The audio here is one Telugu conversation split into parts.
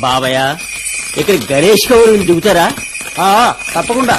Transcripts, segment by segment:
బాబయ్య ఇక్కడ గణేష్ కౌరు దిగుతారా ఆ, తప్పకుండా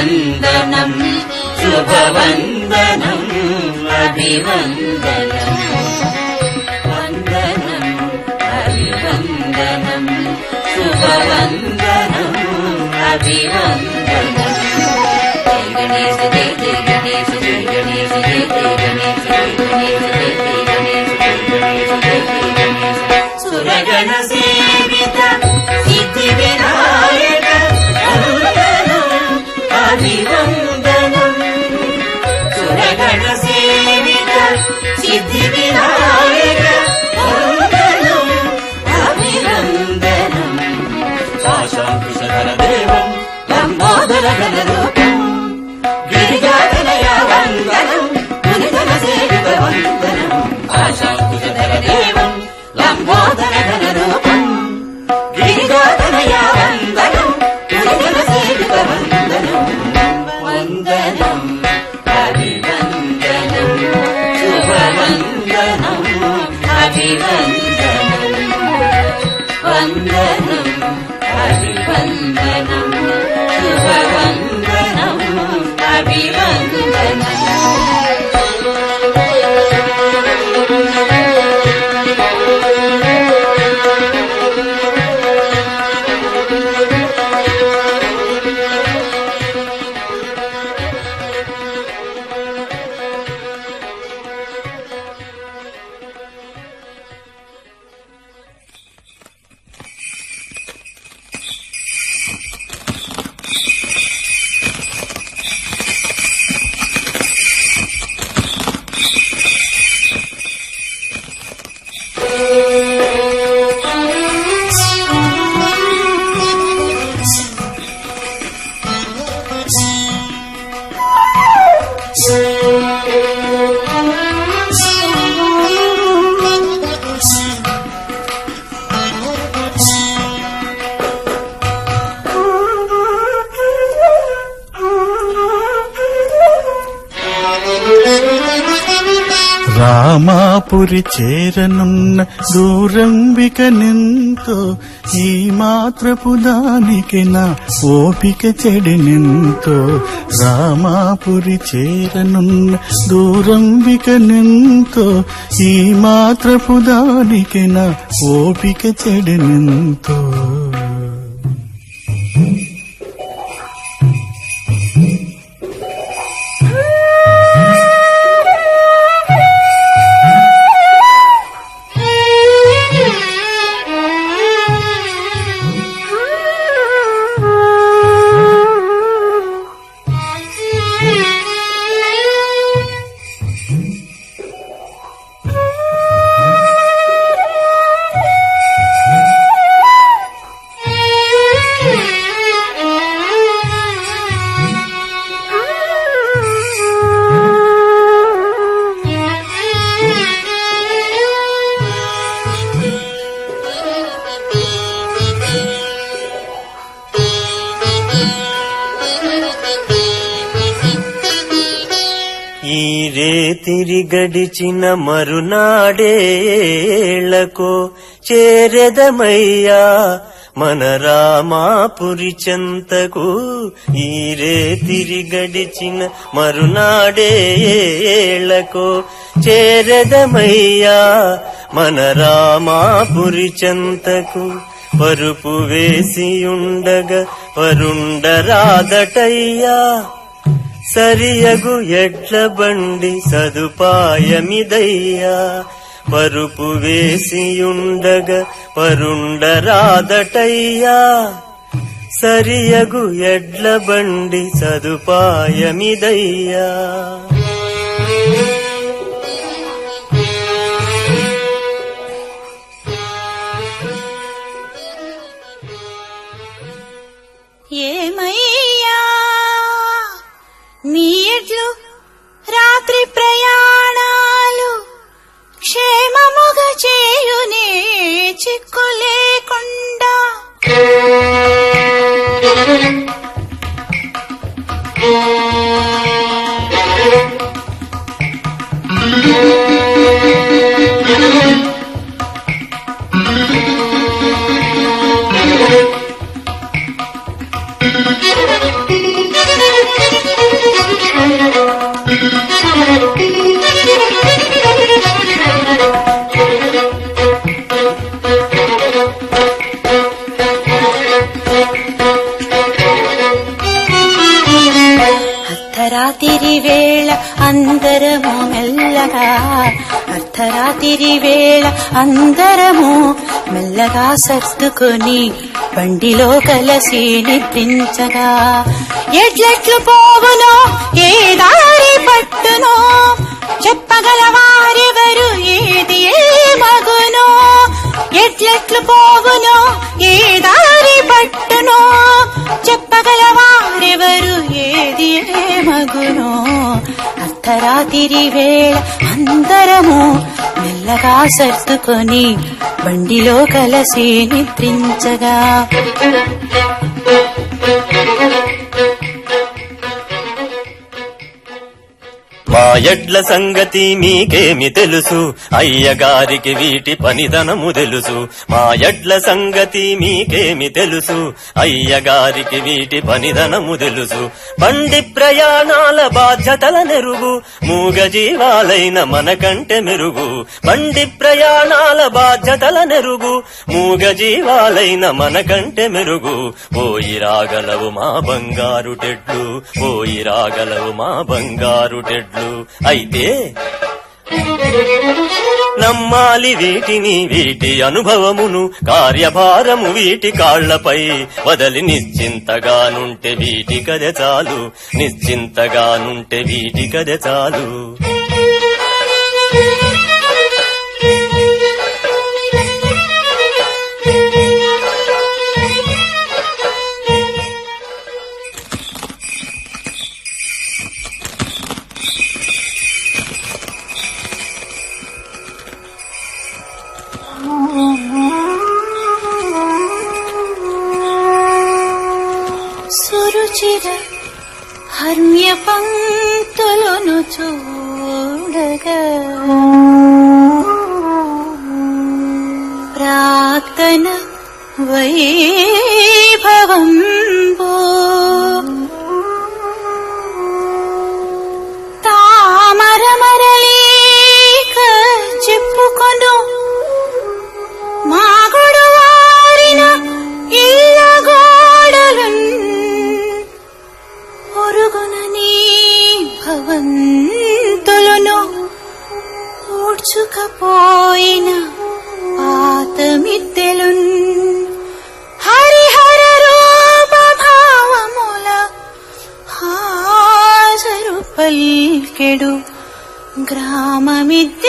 అభివందనం శుభవందనం అభివందనం. వందనం అభివందనం శుభవందనం అభివందనం. జై గణేశ జై జై గణేశ జై గణేశ జై జై గణేశ జై సిద్ధి వినాయక వందనం అభివందనం శాశాంకుశధర దేవం లంబోదర గణ చేరనున్న దూరంబిక నింతో ఈ మాత్రపు దానికి నా ఓపిక చెడినింతో రామాపురి చేరనున్న దూరంబిక నింతో ఈ మాత్రపు దానికి నా ఓపిక చెడినింతో మీరే రేతిరి గడిచిన మరునాడేళ్ళకో చేరెదమయ్యా మన రామాపురి చెంతకు ఈ రేతిరి గడిచిన మరునాడేళ్ళకో చేరెదమయ్యా మన రామాపురి చెంతకు పరుపు వేసి ఉండగా పరుండరాదటయ్యా సరియగు ఎడ్ల బండి సదుపాయమిదయ్యా. పరుపు వేసియుండగ పరుండరాదటయ్యా. సరియగు ఎడ్ల బండి సదుపాయమిదయ్యా. చిక్కులేకుండా అందరము మెల్లగా అర్ధరాత్రి వేళ అందరము మెల్లగా సర్దుకొని బండిలో కలసి నిద్రించగా. ఎడ్లెట్లు పోవునో ఏ దారి పట్టునో చెప్పగల వారెవరు ఏది ఏ మగునో ఎడ్లెట్లు పోవునో ఏ దారి పట్టునో చెప్పగల వారెవరు ఏది ఏ మగునో అర్ధరాత్రి వేళ అందరము మెల్లగా సర్దుకొని బండిలో కలసి నిద్రించగా. మా ఎడ్ల సంగతి మీకేమి తెలుసు? అయ్యగారికి వీటి పనిదనము తెలుసు. మా ఎడ్ల సంగతి మీకేమి తెలుసు? అయ్యగారికి వీటి పనిదనము తెలుసు. బండి ప్రయాణాల బాధ్యతల నెరుగు. మూగ జీవాలైన మనకంటే మెరుగు. బండి ప్రయాణాల బాధ్యతల నెరుగు. మూగ జీవాలైన మనకంటే మెరుగు. పోయి రాగలవు మా బంగారు టెడ్లు. పోయి రాగలవు మా బంగారు టెడ్లు. అయితే నమ్మాలి వీటిని వీటి అనుభవమును కార్యభారము వీటి కాళ్ళపై వదలి నిశ్చింతగానుంటే వీటి కథ చాలు నిశ్చింతగానుంటే వీటి కదె చాలు. పాత మిద్దెలున్ హరిహర రూప భావముల హాజరు పల్కెడు గ్రామమిద్ద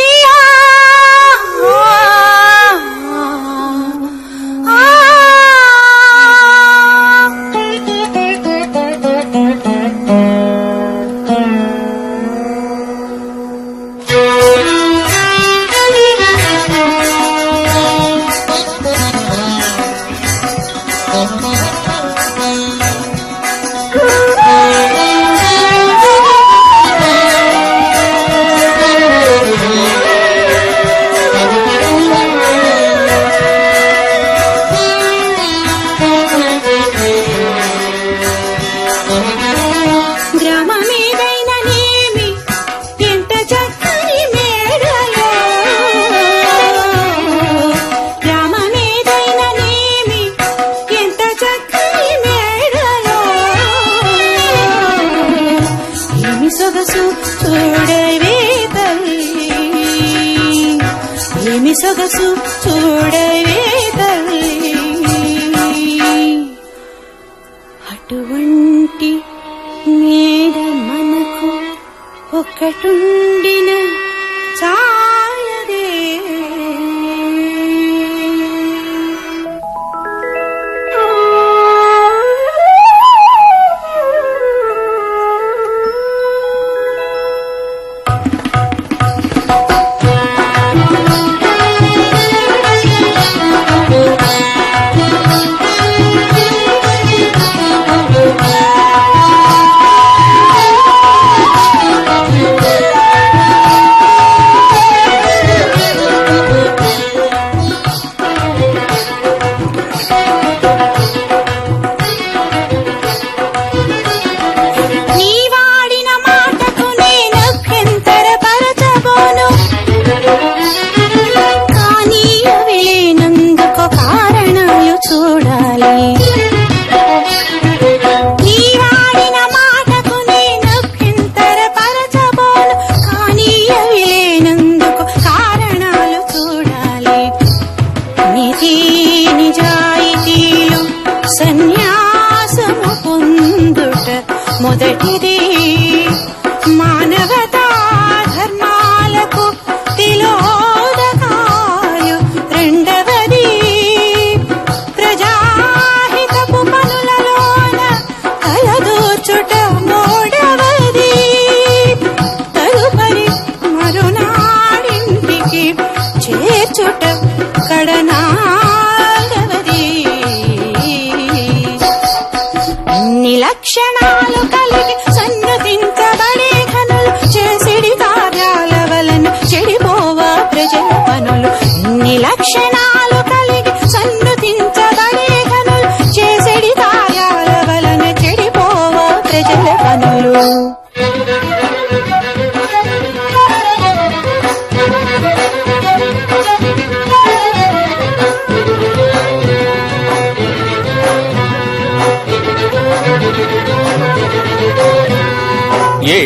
మొదటిది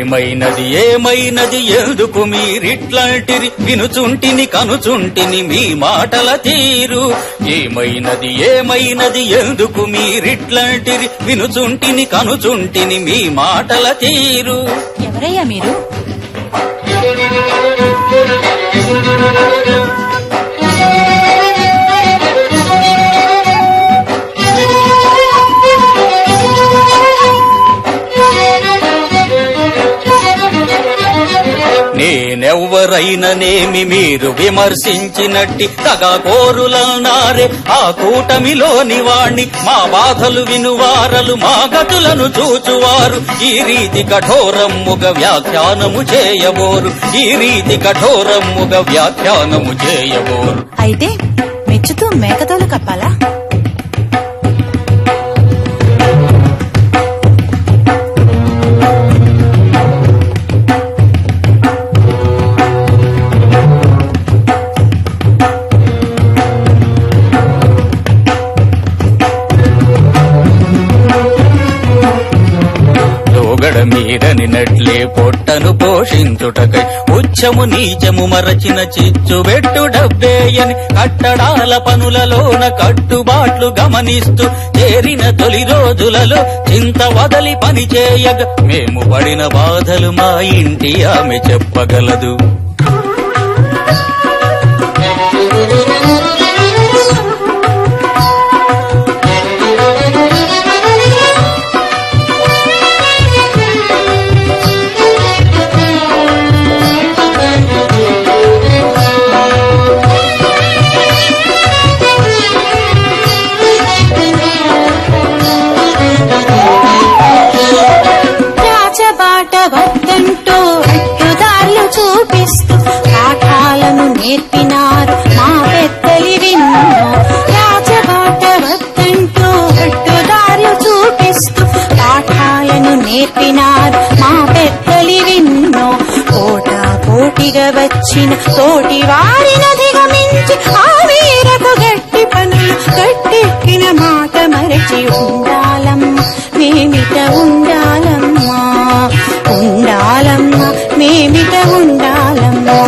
ఏమైనది ఏమైనది ఎందుకు మీరిట్లాంటిరి? వినుచుంటిని కనుచుంటిని మీ మాటల తీరు. ఏమైనది ఏమైనది ఎందుకు మీరిట్లాంటిరి? వినుచుంటిని కనుచుంటిని మీ మాటల తీరు. ఎవరయ్యా మీరు? ఎవరైననేమి మీరు విమర్శించినట్టి తగా కోరులన్నారే. ఆ కూటమిలోని వాణ్ణి మా బాధలు వినువారలు మా గతులను చూచువారు. ఈ రీతి కఠోరమ్ముగ వ్యాఖ్యానము చేయబోరు. ఈ రీతి కఠోరమ్ముగ వ్యాఖ్యానము చేయబోరు. అయితే మెచ్చుతూ మేకతోలు కప్పాలా? మీరనినట్లే పొట్టను పోషించుటకై ఉచ్చము నీచము మరచిన చిచ్చు పెట్టు డబ్బేయని కట్టడాల పనులలోన కట్టుబాట్లు గమనిస్తూ చేరిన తొలి రోజులలో చింత వదలి పని చేయగ. మేము పడిన బాధలు మా ఇంటి ఆమె చెప్పగలదు. వచ్చిన తోటి వారిని అధిగమించి ఆ వీరకు గట్టి పనులు గట్టెక్కిన మాట మరచి ఉండాలమ్మ. మేమిట ఉండాలమ్మా. ఉండాల ఉండాలమ్మా మేమిట ఉండాలమ్మా.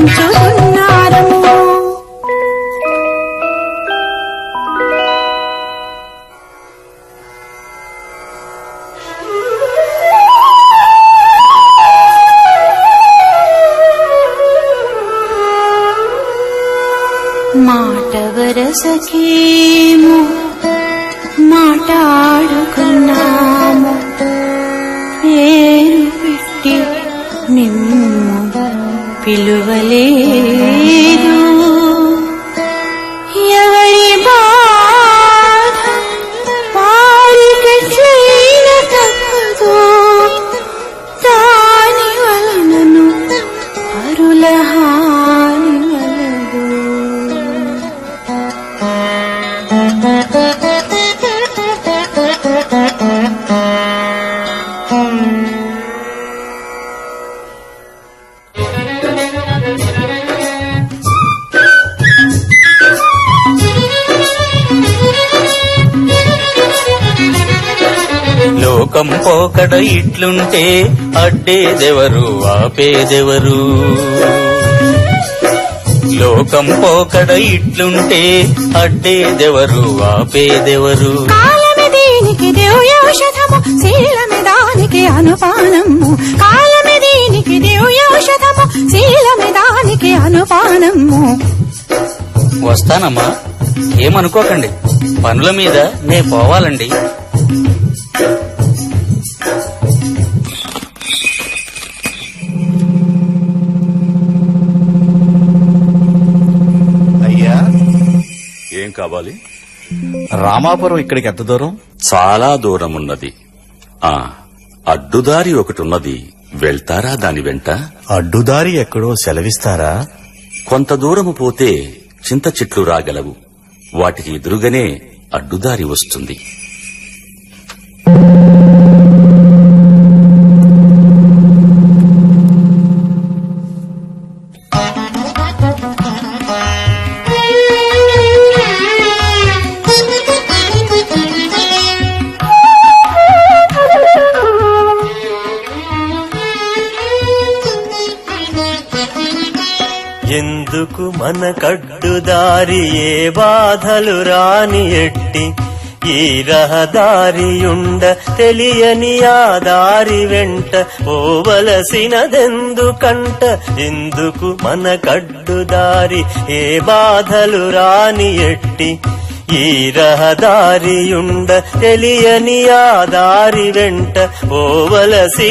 అలమటించుచున్నారము మాట వరసకీ పిలువలేదు లోకం పోకడ ఇట్లుంటే అడ్డేదెవరు ఆపేదెవరు? లోకం పోకడ ఇట్లుంటే అడ్డేదెవరు ఆపేదెవరు? దానికి అనుపానము. కాలమే దీనికి దివ్యౌషధము శీలమే దానికి అనుపానము. వస్తానమ్మా. ఏమనుకోకండి. పనుల మీద నే పోవాలండి. కావాలి? రామాపురం ఇక్కడికి ఎంత దూరం? చాలా దూరం ఉన్నది ఆ అడ్డుదారి ఒకటి ఉన్నది వెళ్తారా దాని వెంట? అడ్డుదారి ఎక్కడో సెలవిస్తారా? కొంత దూరము పోతే చింత చెట్లు రాగలవు. వాటికి ఎదురుగానే అడ్డుదారి వస్తుంది. ఎందుకు మన కడ్డుదారి ఏ బాధలు రాని ఎట్టి. ఈ రహదారియుండ తెలియని ఆ దారి వెంట పోవలసినదెందుకంట ఎందుకు మన కడ్డుదారి ఏ బాధలు రాని ఎట్టి. ఈ రహదారియుండ తెలియని ఆ దారి వెంట పోవలసినదెందుకంట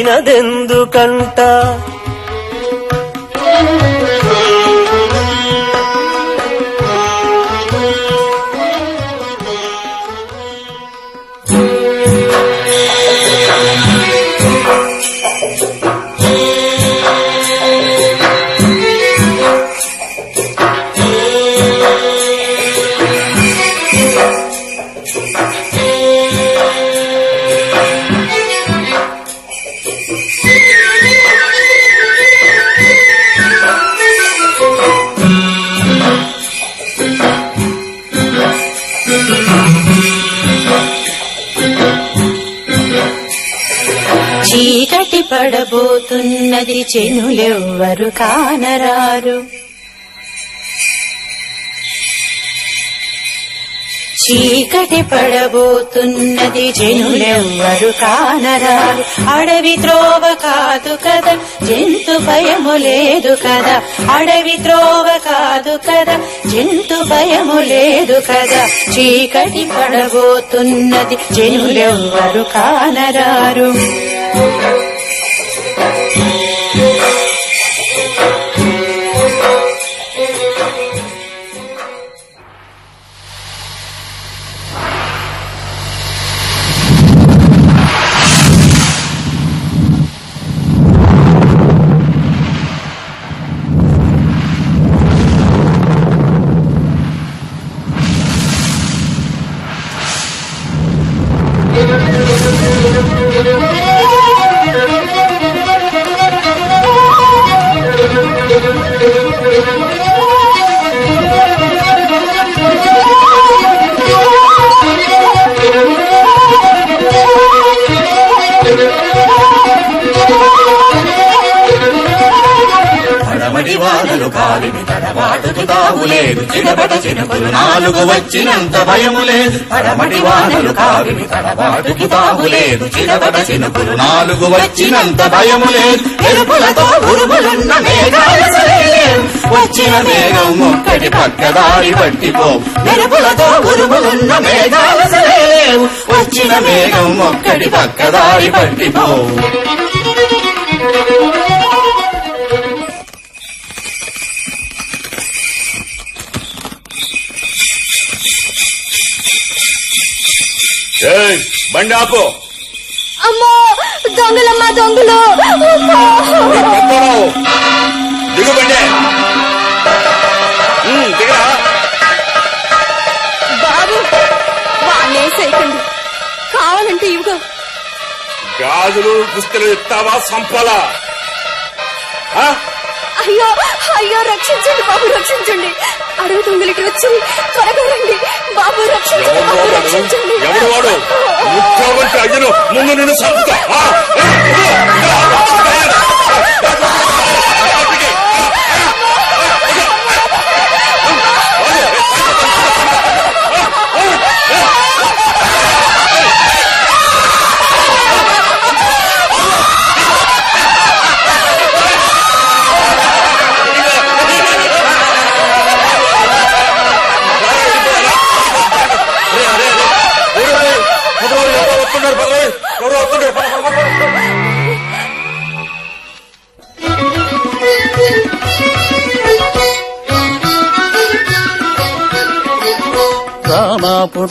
పడబోతున్నది చెనులెవ్వరు కానరారు. చీకటి పడబోతున్నది జనులెవ్వరు కానరారు. అడవి త్రోవ కాదు కదా జంతు భయము లేదు కదా. అడవి త్రోవ కాదు కదా జంతు భయము లేదు కదా. చీకటి పడబోతున్నది జనులెవ్వరు కానరారు. కాలిని తడబాటుకు తావు లేదు చిడబడ చినుకులు నాలుగు వచ్చినంత భయము లేదు పడమటి వానలు కావిని తడబాటుకు తావు లేదు చిడబడ చినుకులు నాలుగు వచ్చినంత భయము లేదు ఎరుపులతో ఉరుములున్న మేఘాలు వచ్చిన మేఘం ఒక్కటి పక్కదారి పట్టిపో. మెరుపులతో ఉరుములున్న మేఘాలు వచ్చిన మేఘం ఒక్కటి పక్కదారి పట్టిపో. బండి ఆపు. అమ్మో దొంగలమ్మా దొంగలు! దిగు బండి. దిగరా. బాబు వాళ్ళే చేయకండి. కావాలంటే ఇవిగో గాజులు పుస్తలు ఇస్తావా సంపలా? అయ్యో అయ్యో రక్షించండి బాబు రక్షించండి. అడవి దొంగలకి వచ్చి త్వరగా రండి బాబు రక్షించండి బాబు రక్షించండి. అయ్యను ముందు నిన్ను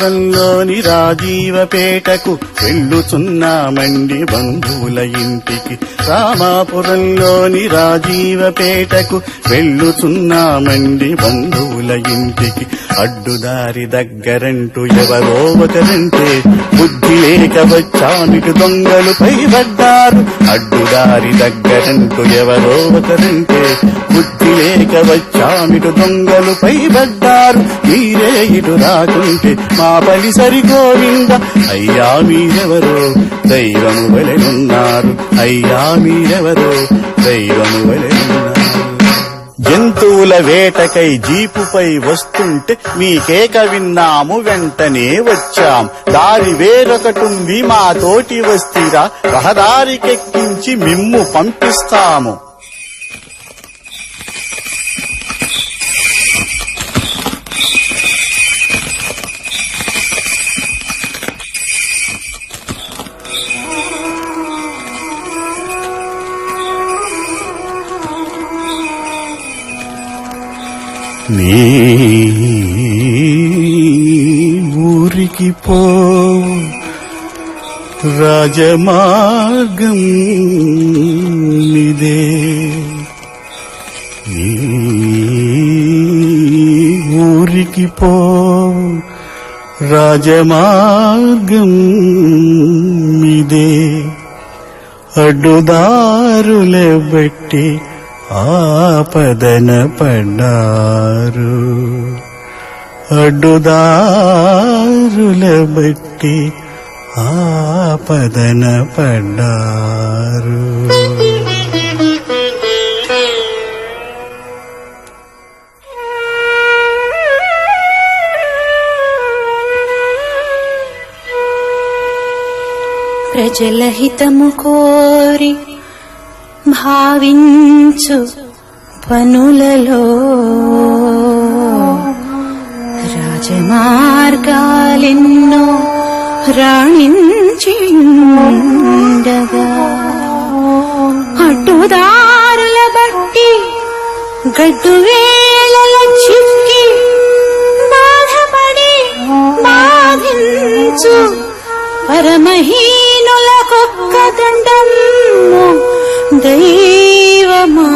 నగరంలోని రాజీవపేటకు వెళ్ళుచున్నామండి బంధువుల ఇంటికి రామాపురంలోని రాజీవపేటకు వెళ్ళుచున్నామండి బంధువుల ఇంటికి. అడ్డుదారి దగ్గరంటూ ఎవరో ఒకరంటే బుద్ధి లేక వచ్చానికి దొంగలు పైబడ్డారు అడ్డుదారి దగ్గరంటూ ఎవరో ఒకరంటే బుద్ధి లేక వచ్చామిటు దొంగలు పైబడ్డారు మీరే ఇటు రాకుంటే మా పని సరిగోవింద. అయ్యా మీరెవరో? దైవము వలెనున్నారు అయ్యా మీరెవరో? దైవము వలెనున్నారు జంతువుల వేటకై జీపుపై వస్తుంటే మీ కేక విన్నాము వెంటనే వచ్చాం. దారి వేరొకటుంది మా తోటి వస్తీరా. రహదారికెక్కించి మిమ్ము పంపిస్తాము. నీ ఊరికి పో రాజమార్గం నిదే నీ ఊరికి పో రాజమార్గం మిదే అడ్డుదారుల బట్టి ఆపదన పడ్డారు. అడ్డుదారుల బట్టి ఆపదన పడ్డారు. ప్రజల హితము కోరి భావించు పనులలో రాజమార్గాలెన్నో రాణించిండగా అడ్డుదారుల బట్టి గడ్డు వేళల చిక్కి బాధపడి బాధించు పరమహీనుల కుక్క దండము దైవమా?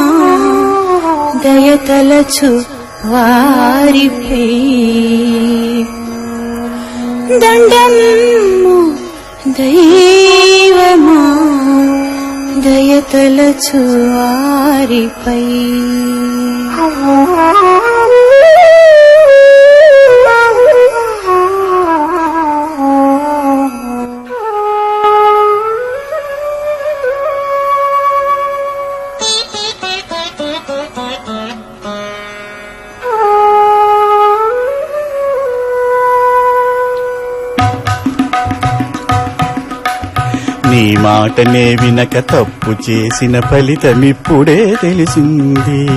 దయతలచు వారిపై దండము దైవమా? దయతలచు వారిపై మాటనే వినక తప్పు చేసిన ఫలితమిప్పుడే తెలిసింది.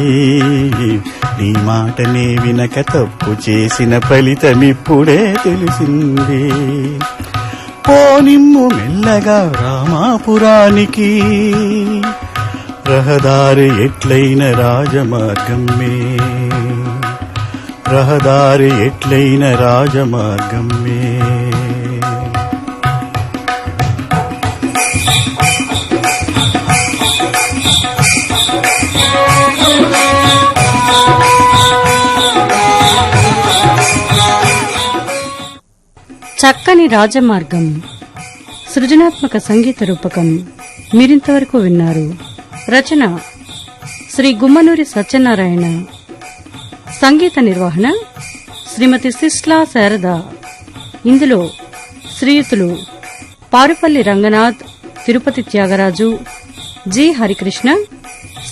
నీ మాటనే వినక తప్పు చేసిన ఫలితమిప్పుడే తెలిసింది. పోనిమ్ము మెల్లగా రామాపురానికి రహదారి ఎట్లైన రాజమార్గమే? రహదారి ఎట్లైన రాజమార్గమే? చక్కని రాజమార్గం. సృజనాత్మక సంగీత రూపకం. మీరింతవరకు విన్నారు. రచన శ్రీ గుమ్మనూరి సత్యనారాయణ. సంగీత నిర్వహణ శ్రీమతి సిస్లా శారద. ఇందులో శ్రీయుతులు Parupalli Ranganath Tirupati Tyagaraju G Harikrishna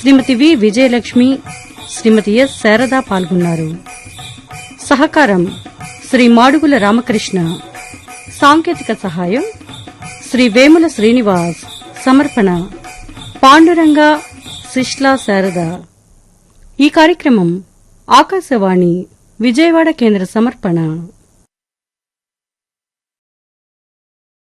Shrimati V Vijayalakshmi Shrimati S Sharada పాల్గొన్నారు. సహకారం శ్రీ మాడుగుల రామకృష్ణ. సాంకేతిక సహాయం శ్రీ వేముల శ్రీనివాస్ సమర్పణ. పాండురంగ శిష్లా శారద. ఈ కార్యక్రమం ఆకాశవాణి విజయవాడ కేంద్ర సమర్పణ.